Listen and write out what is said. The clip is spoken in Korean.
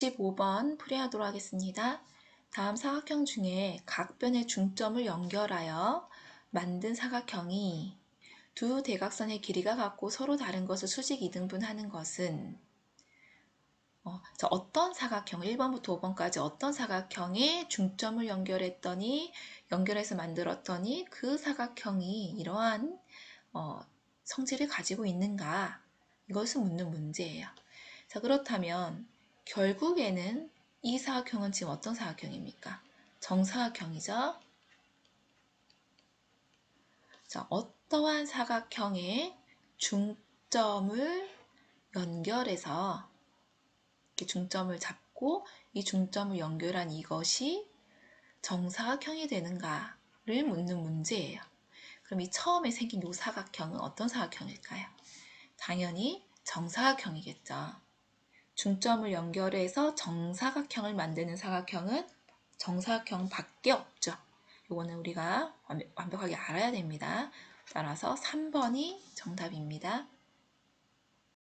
15번 풀이하도록 하겠습니다. 다음 사각형 중에 각변의 중점을 연결하여 만든 사각형이 두 대각선의 길이가 같고 서로 다른 것을 수직 이등분하는 것은 어, 떤 사각형, 1번부터 5번까지 어떤 사각형에 중점을 연결했더니 연결해서 만들었더니 그 사각형이 이러한 어, 성질을 가지고 있는가 이것을 묻는 문제예요. 자 그렇다면 결국에는 이 사각형은 지금 어떤 사각형입니까? 정사각형이죠. 자, 어떠한 사각형의 중점을 연결해서 이렇게 중점을 잡고 이 중점을 연결한 이것이 정사각형이 되는가를 묻는 문제예요. 그럼 이 처음에 생긴 이 사각형은 어떤 사각형일까요? 당연히 정사각형이겠죠. 중점을 연결해서 정사각형을 만드는 사각형은 정사각형 밖에 없죠. 이거는 우리가 완벽하게 알아야 됩니다. 따라서 3번이 정답입니다.